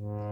Mm.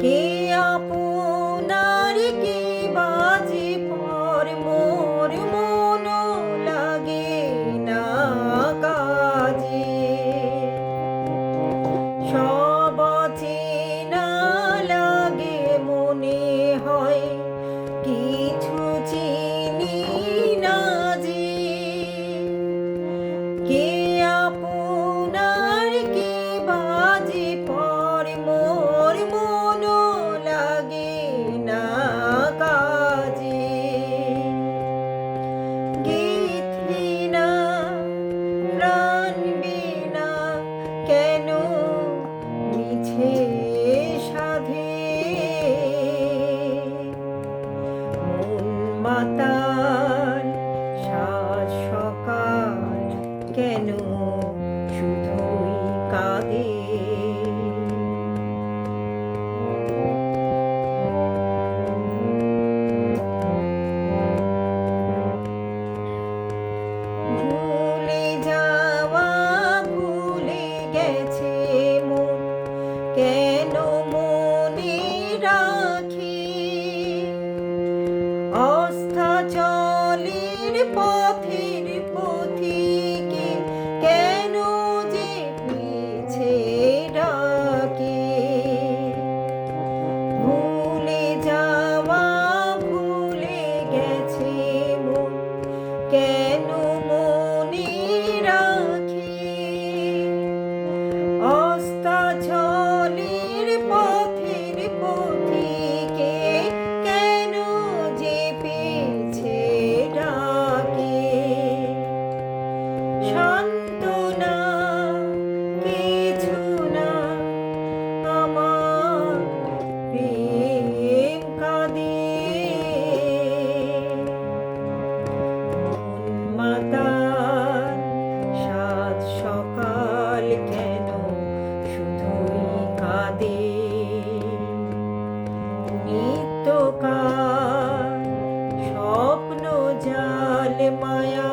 Keep up. গীত বিনা প্রাণ কেন মিছে সাধে? মন মাতাল কেন শুধুই কাঁদে? Bye. সান্ত্বনা কাঁদে কেন কাঁদে? নিত্যকার স্বপ্ন জাল মায়া